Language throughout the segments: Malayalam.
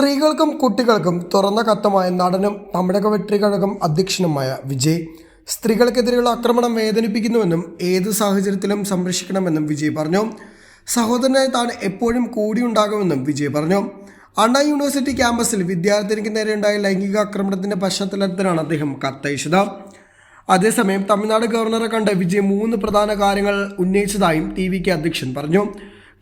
സ്ത്രീകൾക്കും കുട്ടികൾക്കും തുറന്ന കത്തമായ നടനും തമിഴക വെട്രികഴകം അധ്യക്ഷനുമായ വിജയ്. സ്ത്രീകൾക്കെതിരെയുള്ള ആക്രമണം വേദനിപ്പിക്കുന്നുവെന്നും ഏത് സാഹചര്യത്തിലും സംരക്ഷിക്കണമെന്നും വിജയ് പറഞ്ഞു. സഹോദരനായി താൻ എപ്പോഴും കൂടിയുണ്ടാകുമെന്നും വിജയ് പറഞ്ഞു. അണ്ണാ യൂണിവേഴ്സിറ്റി ക്യാമ്പസിൽ വിദ്യാർത്ഥിനിക്ക് നേരെയുണ്ടായ ലൈംഗിക ആക്രമണത്തിന്റെ പശ്ചാത്തലത്തിലാണ് അദ്ദേഹം കത്തയച്ചത്. അതേസമയം തമിഴ്നാട് ഗവർണറെ കണ്ട് വിജയ് മൂന്ന് പ്രധാന കാര്യങ്ങൾ ഉന്നയിച്ചതായും ടി അധ്യക്ഷൻ പറഞ്ഞു.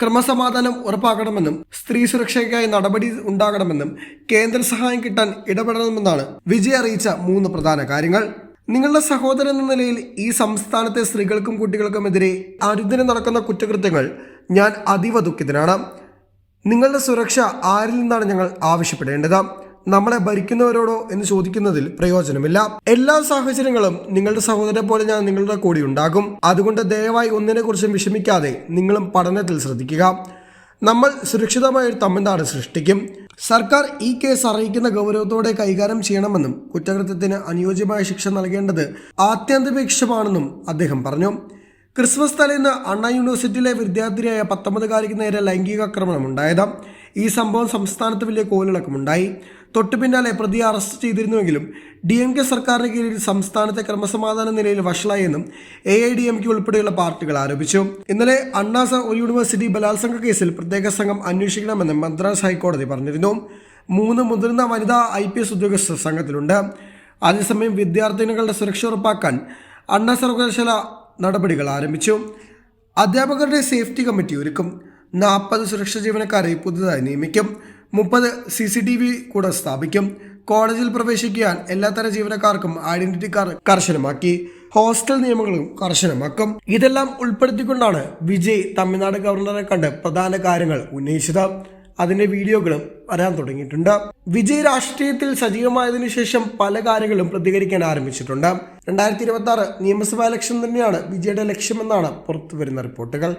ക്രമസമാധാനം ഉറപ്പാക്കണമെന്നും സ്ത്രീ സുരക്ഷയ്ക്കായി നടപടി ഉണ്ടാകണമെന്നും കേന്ദ്ര സഹായം കിട്ടാൻ ഇടപെടണമെന്നാണ് വിജയ് അറിയിച്ച മൂന്ന് പ്രധാന കാര്യങ്ങൾ. നിങ്ങളുടെ സഹോദരൻ എന്ന നിലയിൽ ഈ സംസ്ഥാനത്തെ സ്ത്രീകൾക്കും കുട്ടികൾക്കുമെതിരെ അനുദിനം നടക്കുന്ന കുറ്റകൃത്യങ്ങൾ ഞാൻ അതീവ ദുഃഖിതനാണ്. നിങ്ങളുടെ സുരക്ഷ ആരിൽ നിന്നാണ് ഞങ്ങൾ ആവശ്യപ്പെടേണ്ടത്? നമ്മളെ ഭരിക്കുന്നവരോടോ എന്ന് ചോദിക്കുന്നതിൽ പ്രയോജനമില്ല. എല്ലാ സാഹചര്യങ്ങളും നിങ്ങളുടെ സഹോദരനെ പോലെ ഞാൻ നിങ്ങളുടെ കൂടി ഉണ്ടാകും. അതുകൊണ്ട് ദയവായി ഒന്നിനെ കുറിച്ചും വിഷമിക്കാതെ നിങ്ങളും പഠനത്തിൽ ശ്രദ്ധിക്കുക. നമ്മൾ സുരക്ഷിതമായ ഒരു തമിഴ്നാട് സൃഷ്ടിക്കും. സർക്കാർ ഈ കേസ് അറിയിക്കുന്ന ഗൗരവത്തോടെ കൈകാര്യം ചെയ്യണമെന്നും കുറ്റകൃത്യത്തിന് അനുയോജ്യമായ ശിക്ഷ നൽകേണ്ടത് ആത്യന്തപേക്ഷമാണെന്നും അദ്ദേഹം പറഞ്ഞു. ക്രിസ്മസ് തലേന്ന് അണ്ണാ യൂണിവേഴ്സിറ്റിയിലെ വിദ്യാർത്ഥിനിയായ പത്തൊമ്പതുകാരിക്ക് നേരെ ലൈംഗിക ആക്രമണം ഉണ്ടായത് ഈ സംഭവം സംസ്ഥാനത്ത് വലിയ കോലിളക്കമുണ്ടായി. തൊട്ടു പിന്നാലെ പ്രതിയെ അറസ്റ്റ് ചെയ്തിരുന്നുവെങ്കിലും ഡി എം കെ സർക്കാരിന് കീഴിൽ സംസ്ഥാനത്തെ ക്രമസമാധാന നിലയിൽ വഷളായെന്നും A I D M K ഉൾപ്പെടെയുള്ള പാർട്ടികൾ ആരോപിച്ചു. ഇന്നലെ അണ്ണാ സ- യൂണിവേഴ്സിറ്റി ബലാത്സംഗ കേസിൽ പ്രത്യേക സംഘം അന്വേഷിക്കണമെന്ന് മദ്രാസ് ഹൈക്കോടതി പറഞ്ഞിരുന്നു. മൂന്ന് മുതിർന്ന വനിതാ ഐ പി എസ് ഉദ്യോഗസ്ഥർ സംഘത്തിലുണ്ട്. അതേസമയം വിദ്യാർത്ഥിനികളുടെ സുരക്ഷ ഉറപ്പാക്കാൻ അണ്ണാ സർവകലാശാല നടപടികൾ ആരംഭിച്ചു. അധ്യാപകരുടെ സേഫ്റ്റി കമ്മിറ്റി ഒരുക്കും. നാൽപ്പത് സുരക്ഷാ ജീവനക്കാരെ പുതുതായി നിയമിക്കും. മുപ്പത് സി സി ടി വി കൂടെ സ്ഥാപിക്കും. കോളേജിൽ പ്രവേശിക്കാൻ എല്ലാത്തരം ജീവനക്കാർക്കും ഐഡന്റിറ്റി കാർഡ് കർശനമാക്കി. ഹോസ്റ്റൽ നിയമങ്ങളും കർശനമാക്കും. ഇതെല്ലാം ഉൾപ്പെടുത്തിക്കൊണ്ടാണ് വിജയ് തമിഴ്നാട് ഗവർണറെ കണ്ട് പ്രധാന കാര്യങ്ങൾ ഉന്നയിച്ചത്. അതിന്റെ വീഡിയോകളും വരാൻ തുടങ്ങിയിട്ടുണ്ട്. വിജയ് രാഷ്ട്രീയത്തിൽ സജീവമായതിനു ശേഷം പല കാര്യങ്ങളും പ്രതികരിക്കാൻ ആരംഭിച്ചിട്ടുണ്ട്. രണ്ടായിരത്തി ഇരുപത്തി ആറ് നിയമസഭാ ഇലക്ഷൻ തന്നെയാണ് വിജയുടെ ലക്ഷ്യമെന്നാണ് പുറത്തുവരുന്ന റിപ്പോർട്ടുകൾ.